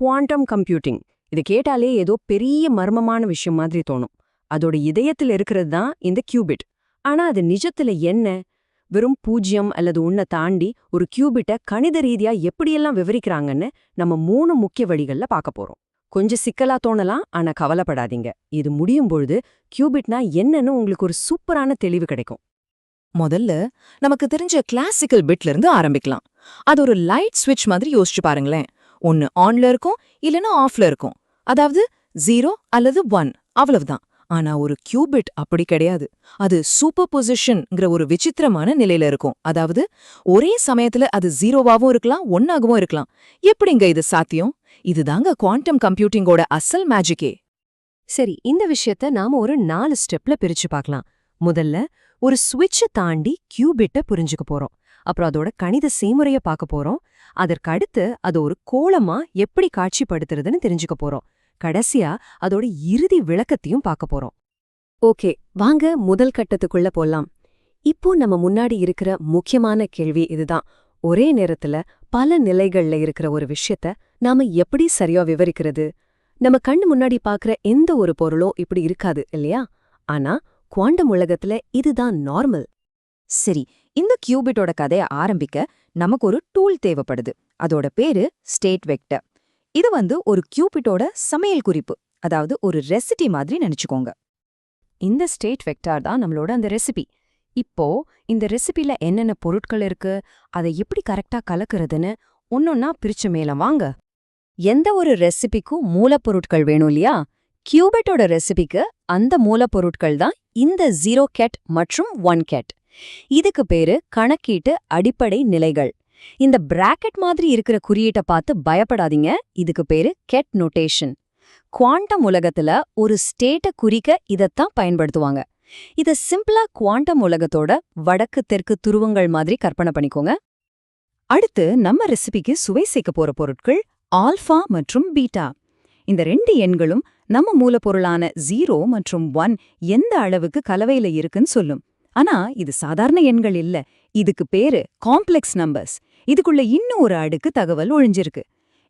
Quantum computing இது கேட்டாலே ஏதோ பெரிய மர்மமான விஷயம் மாதிரி தோணும். அதோட இதயத்தில் இருக்கிறது தான் இந்த கியூபிட் ஆனா அது நிஜத்துல என்ன? வெறும் பூஜ்யம் அல்லது ஒன்றை தாண்டி ஒரு கியூபிட்டை கணித ரீதியா எப்படியெல்லாம் விவரிக்கிறாங்கன்னு நம்ம மூணு முக்கிய வழிகள்ல பார்க்க போறோம். கொஞ்சம் சிக்கலா தோணலாம் ஆனா கவலைப்படாதீங்க. இது முடியும் பொழுது கியூபிட்னா என்னன்னு உங்களுக்கு ஒரு சூப்பரான தெளிவு கிடைக்கும். முதல்ல நமக்கு தெரிஞ்ச கிளாசிக்கல் பிட்ல இருந்து ஆரம்பிக்கலாம். அது ஒரு லைட் ஸ்விட்ச் மாதிரி யோசிச்சு பாருங்களேன். ஒன்னு ஆன்ல இருக்கும் இல்லனா ஆஃப்ல இருக்கும். அதாவது ஜீரோ அல்லது ஒன் அவ்வளவுதான். ஆனா ஒரு கியூபிட் அப்படி கிடையாது. அது சூப்பர் பொசிஷன்ங்கிற ஒரு விசித்திரமான நிலையில இருக்கும். அதாவது ஒரே சமயத்துல அது ஜீரோவாவும் இருக்கலாம் ஒன்னாகவும் இருக்கலாம். எப்படிங்க இது சாத்தியம்? இதுதாங்க குவாண்டம் கம்ப்யூட்டிங்கோட அசல் மேஜிக்கே சரி இந்த விஷயத்த நாம ஒரு நாலு ஸ்டெப்ல பிரிச்சு பார்க்கலாம். முதல்ல ஒரு சுவிட்சை தாண்டி கியூபிட்ட புரிஞ்சுக்க போறோம். அப்புறம் அதோட கணித செய்முறைய பார்க்க போறோம். அதற்கடுத்து அது ஒரு கோலமா எப்படி காட்சிப்படுத்துறதுன்னு தெரிஞ்சுக்க போறோம். கடைசியா அதோட இறுதி விளக்கத்தையும் பார்க்க போறோம். ஓகே வாங்க முதல் கட்டத்துக்குள்ள போலாம். இப்போ நம்ம முன்னாடி இருக்கிற முக்கியமான கேள்வி இதுதான். ஒரே நேரத்துல பல நிலைகள்ல இருக்கிற ஒரு விஷயத்த நாம எப்படி சரியா விவரிக்கிறது? நம்ம கண்ணு முன்னாடி பாக்குற எந்த ஒரு பொருளும் இப்படி இருக்காது இல்லையா? ஆனா குவாண்டம் உலகத்துல இதுதான் நார்மல். சரி இந்த கியூபிட்டோட கதையை ஆரம்பிக்க நமக்கு ஒரு டூல் தேவைப்படுது. அதோட பேரு ஸ்டேட் வெக்டர் இது வந்து ஒரு கியூபிட்டோட சமையல் குறிப்பு. அதாவது ஒரு ரெசிபி மாதிரி நினைச்சுக்கோங்க. இந்த ஸ்டேட் வெக்டார் தான் நம்மளோட அந்த ரெசிபி இப்போ இந்த ரெசிபில என்னென்ன பொருட்கள் இருக்கு அதை எப்படி கரெக்டா கலக்குறதுன்னு ஒன்னொன்னா பிரிச்சு மேல வாங்க. எந்த ஒரு ரெசிபிக்கும் மூலப்பொருட்கள் வேணும் இல்லையா? கியூபெட்டோட ரெசிபிக்கு அந்த மூலப்பொருட்கள் தான் இந்த ஜீரோ கேட் மற்றும் ஒன் கேட் இதுக்கு பேரு கணக்கீட்டு அடிப்படை நிலைகள். இந்த பிராக்கெட் மாதிரி இருக்கிற குறியீட்டை பார்த்து பயப்படாதீங்க. இதுக்கு பேரு கெட் நோட்டேஷன் குவாண்டம் உலகத்துல ஒரு ஸ்டேட்டை குறிக்க இதத்தான் பயன்படுத்துவாங்க. இத சிம்பிளா குவாண்டம் உலகத்தோட வடக்கு தெற்கு துருவங்கள் மாதிரி கற்பனை பண்ணிக்கோங்க. அடுத்து நம்ம ரெசிபிக்கு சுவை சேர்க்க போற பொருட்கள் ஆல்ஃபா மற்றும் பீட்டா இந்த ரெண்டு எண்களும் நம்ம மூலப்பொருளான ஜீரோ மற்றும் ஒன் எந்த அளவுக்கு கலவையில இருக்குன்னு சொல்லும். ஆனா இது சாதாரண எண்கள் இல்ல. இதுக்கு பேரு காம்ப்ளெக்ஸ் நம்பர்ஸ் இதுக்குள்ள இன்னும் ஒரு அடுக்கு தகவல் ஒழிஞ்சிருக்கு.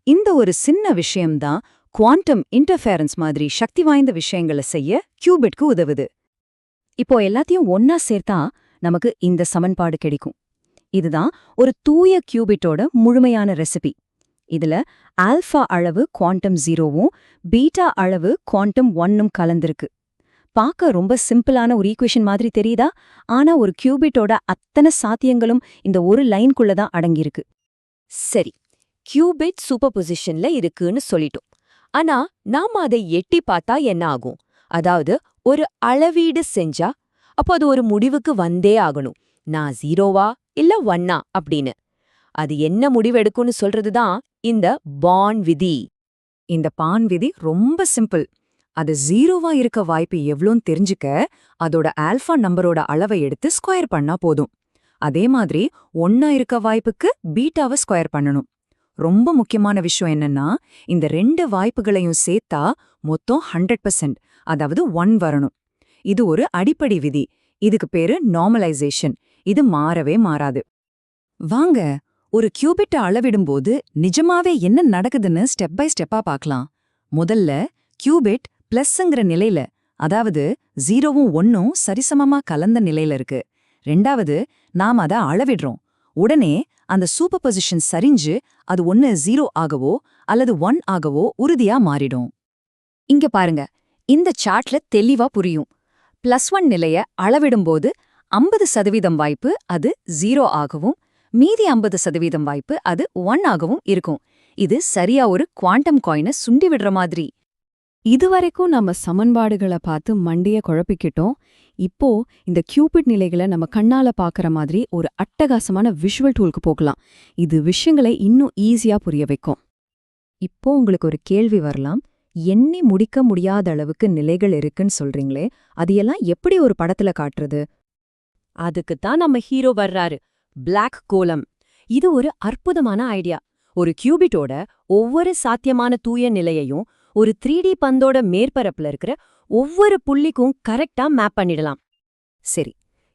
இந்த ஒரு சின்ன விஷயம்தான் குவாண்டம் இன்டர்ஃபேரன்ஸ் மாதிரி சக்தி வாய்ந்த விஷயங்களை செய்ய கியூபிட்க்கு உதவுது. இப்போ எல்லாத்தையும் ஒன்னா சேர்த்தா நமக்கு இந்த சமன்பாடு கிடைக்கும். இதுதான் ஒரு தூய கியூபிட்டோட முழுமையான ரெசிபி இதுல ஆல்ஃபா அளவு குவாண்டம் ஜீரோவும் பீட்டா அளவு குவாண்டம் ஒன்னும் கலந்திருக்கு. பார்க்க ரொம்ப சிம்பிளான ஒரு ஈக்குவேஷன் மாதிரி தெரியுதா? ஆனா ஒரு கியூபிட்டோட அத்தனை சாத்தியங்களும் இந்த ஒரு லைன்குள்ள தான் அடங்கியிருக்கு. சரி கியூபிட் சூப்பர் பொசிஷன்ல இருக்குன்னு சொல்லிட்டோம். ஆனா நாம அதை எட்டி பார்த்தா என்ன ஆகும்? அதாவது ஒரு அளவீடு செஞ்சா அப்போ அது ஒரு முடிவுக்கு வந்தே ஆகணும். நான் ஜீரோவா இல்ல ஒன்னா அப்படின்னு. அது என்ன முடிவெடுக்கும்னு சொல்றதுதான் இந்த பான் விதி. இந்த பான் விதி ரொம்ப சிம்பிள் அது ஜீரோவா இருக்க வாய்ப்பு எவ்வளோன்னு தெரிஞ்சுக்க அதோட ஆல்ஃபா நம்பரோட அளவை எடுத்து ஸ்கொயர் பண்ணா போதும். அதே மாதிரி ஒன்னா இருக்க வாய்ப்புக்கு பீட்டாவை ஸ்கொயர் பண்ணணும். ரொம்ப முக்கியமான விஷயம் என்னன்னா இந்த ரெண்டு வாய்ப்புகளையும் சேர்த்தா மொத்தம் ஹண்ட்ரட் பர்சன்ட் அதாவது ஒன் வரணும். இது ஒரு அடிப்படை விதி. இதுக்கு பேரு நார்மலைசேஷன் இது மாறவே மாறாது. வாங்க ஒரு கியூபிட்ட அளவிடும்போது நிஜமாவே என்ன நடக்குதுன்னு ஸ்டெப் பை ஸ்டெப்பா பார்க்கலாம். முதல்ல கியூபிட் பிளஸ்ங்கிற நிலையில அதாவது ஜீரோவும் ஒன்னும் சரிசமமா கலந்த நிலையில இருக்கு. ரெண்டாவது நாம் அத அளவிடுறோம். உடனே அந்த சூப்பர் பொசிஷன் சரிஞ்சு அது ஒன்னு ஜீரோ ஆகவோ அல்லது ஒன் ஆகவோ உறுதியா மாறிடும். இங்க பாருங்க இந்த சார்ட்ல தெளிவா புரியும். பிளஸ் ஒன் நிலைய அளவிடும்போது ஐம்பது சதவீதம் வாய்ப்பு அது ஜீரோ ஆகவும் மீதி ஐம்பது சதவீதம் வாய்ப்பு அது ஒன் ஆகவும் இருக்கும். இது சரியா ஒரு குவாண்டம் காயினை சுண்டி விடுற மாதிரி. இதுவரைக்கும் நம்ம சமன்பாடுகளை பார்த்து மண்டிய குழப்பிக்கிட்டோம். இப்போ இந்த கியூபிட் நிலைகளை நம்ம கண்ணால பாக்குற மாதிரி ஒரு அட்டகாசமான விஷுவல் டூலுக்கு போகலாம். இது விஷயங்களை இன்னும் ஈஸியா புரிய வைக்கும். இப்போ உங்களுக்கு ஒரு கேள்வி வரலாம். எண்ணி முடிக்க முடியாத அளவுக்கு நிலைகள் இருக்குன்னு சொல்றீங்களே அது எல்லாம் எப்படி ஒரு படத்துல காட்டுறது? அதுக்கு தான் நம்ம ஹீரோ வர்றாரு பிளாக் கோலம். இது ஒரு அற்புதமான ஐடியா ஒரு கியூபிட்டோட ஒவ்வொரு சாத்தியமான தூய நிலையையும் ஒரு த்ரீ டி பந்தோட மேற்பரப்புல இருக்கிற ஒவ்வொரு புள்ளிக்கும் கரெக்டா மேப் பண்ணிடலாம். சரி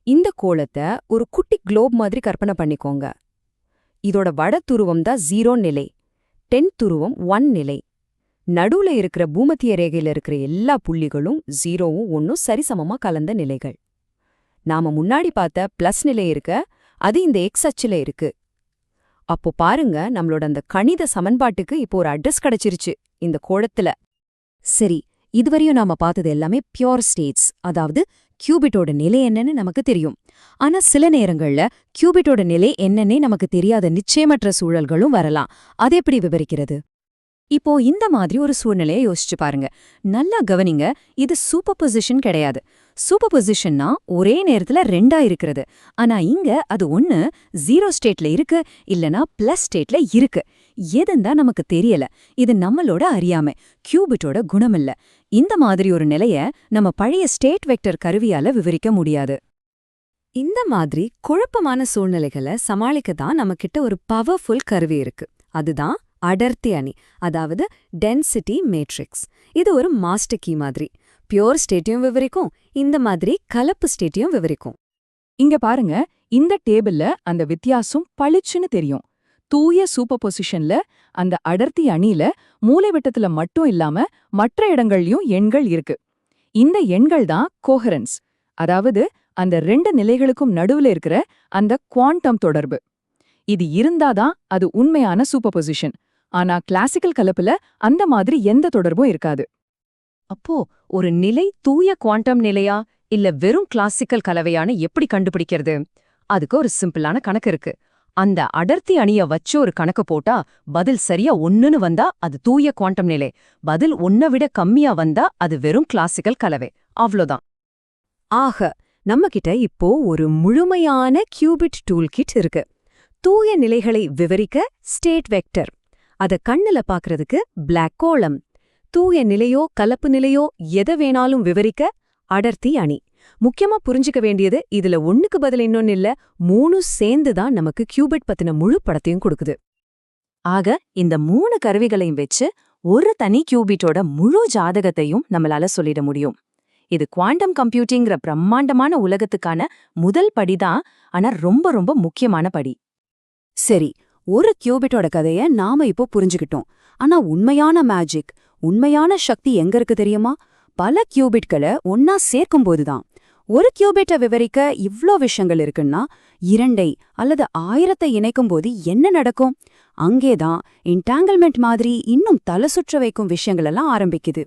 இந்த கோலத்தை ஒரு குட்டி குளோப் மாதிரி கற்பனை பண்ணிக்கோங்க. இதோட வட துருவம் தான் ஜீரோ நிலை டென் துருவம் ஒன் நிலை. நடுவுல இருக்கிற பூமத்திய ரேகையில இருக்கிற எல்லா புள்ளிகளும் ஜீரோவும் ஒன்னும் சரிசமமா கலந்த நிலைகள். நாம முன்னாடி பார்த்த பிளஸ் நிலை இருக்க அது இந்த எக்ஸ் அச்சுல இருக்கு. அப்போ பாருங்க நம்மளோட அந்த கணித சமன்பாட்டுக்கு இப்போ ஒரு அட்ரஸ் கிடைச்சிருச்சு இந்த கோடத்துல சரி இதுவரையும் நாம பார்த்தது எல்லாமே பியோர் ஸ்டேட்ஸ் அதாவது கியூபிட்டோட நிலை என்னன்னு நமக்கு தெரியும். ஆனா சில நேரங்கள்ல கியூபிட்டோட நிலை என்னன்னே நமக்கு தெரியாத நிச்சயமற்ற சூழல்களும் வரலாம். அது எப்படி விவரிக்கிறது? இப்போ இந்த மாதிரி ஒரு சூழ்நிலையை யோசிச்சு பாருங்க. நல்லா கவனிங்க இது சூப்பர் பொசிஷன் கிடையாது. சூப்பர் பொசிஷன்னா ஒரே நேரத்துல ரெண்டா இருக்கிறது. ஆனா இங்க அது ஒண்ணு ஜீரோ ஸ்டேட்ல இருக்கு இல்லனா பிளஸ் ஸ்டேட்ல இருக்கு. எதுந்தா நமக்கு தெரியல. இது நம்மளோட அறியாமை கியூபிட்டோட குணமில்ல. இந்த மாதிரி ஒரு நிலைய நம்ம பழைய ஸ்டேட் வெக்டர் கருவியால விவரிக்க முடியாது. இந்த மாதிரி குழப்பமான சூழ்நிலைகளை சமாளிக்க தான் நம்மகிட்ட ஒரு பவர்ஃபுல் கருவி இருக்கு. அதுதான் அடர்த்தி அணி அதாவது டென்சிட்டி மேட்ரிக்ஸ் இது ஒரு மாஸ்டர் கீ மாதிரி. பியோர் ஸ்டேட்டையும் விவரிக்கும் இந்த மாதிரி கலப்பு ஸ்டேட்டையும் விவரிக்கும். இங்க பாருங்க இந்த டேபிள்ல அந்த வித்தியாசம் பளிச்சுன்னு தெரியும். தூய சூப்பர் பொசிஷன்ல அந்த அடர்த்தி அணியில மூலைவிட்டத்துல மட்டும் இல்லாம மற்ற இடங்கள்லயும் எண்கள் இருக்கு. இந்த எண்கள் தான் கோஹரன்ஸ் அதாவது அந்த ரெண்டு நிலைகளுக்கும் நடுவுல இருக்கிற அந்த குவாண்டம் தொடர்பு. இது இருந்தாதான் அது உண்மையான சூப்பர் பொசிஷன் ஆனா கிளாசிக்கல் கலப்புல அந்த மாதிரி எந்த தொடர்பும் இருக்காது. அப்போ ஒரு நிலை தூய குவாண்டம் நிலையா இல்ல வெறும் கிளாசிக்கல் கலவையான எப்படி கண்டுபிடிக்கிறது? அதுக்கு ஒரு சிம்பிளான கணக்கு இருக்கு. அந்த அடர்த்தி அணிய வச்சு ஒரு கணக்கு போட்டா பதில் சரியா ஒன்னுன்னு வந்தா அது தூய குவாண்டம் நிலை. பதில் ஒன்ன விட கம்மியா வந்தா அது வெறும் கிளாசிக்கல் கலவை. அவ்வளோதான். ஆக நம்மகிட்ட இப்போ ஒரு முழுமையான கியூபிட் டூல் கிட் இருக்கு. தூய நிலைகளை விவரிக்க ஸ்டேட் வெக்டர் அத கண்ணுல பாக்குறதுக்கு பிளாக் கோளம் தூய நிலையோ கலப்பு நிலையோ எதை வேணாலும் விவரிக்க அடர்த்தி அணி. முக்கியமா புரிஞ்சுக்க வேண்டியது இதுல ஒண்ணுக்கு பதில் இன்னொன்னு இல்ல மூணு சேர்ந்து தான் நமக்கு கியூபிட் பத்தின முழு படத்தையும் கொடுக்குது. ஆக இந்த மூணு கருவிகளையும் வச்சு ஒரு தனி கியூபிட்டோட முழு ஜாதகத்தையும் நம்மளால சொல்லிட முடியும். இது குவாண்டம் கம்ப்யூட்டிங்கிற பிரம்மாண்டமான உலகத்துக்கான முதல் படிதான் ஆனா ரொம்ப ரொம்ப முக்கியமான படி. சரி ஒரு கியூபிட்டோட கதைய நாம இப்போ புரிஞ்சுக்கிட்டோம். ஆனா உண்மையான மேஜிக் உண்மையான சக்தி எங்க இருக்கு தெரியுமா? பல கியூபிட்களை ஒன்னா சேர்க்கும் போதுதான் ஒரு கியூபிட்டை விவரிக்க இவ்ளோ விஷயங்கள் இருக்குன்னா இரண்டை அல்லது ஆயிரத்தை இணைக்கும் போது என்ன நடக்கும்? அங்கேதான் இன்டாங்கிள்மெண்ட் மாதிரி இன்னும் தலை சுற்ற வைக்கும் விஷயங்கள் எல்லாம் ஆரம்பிக்குது.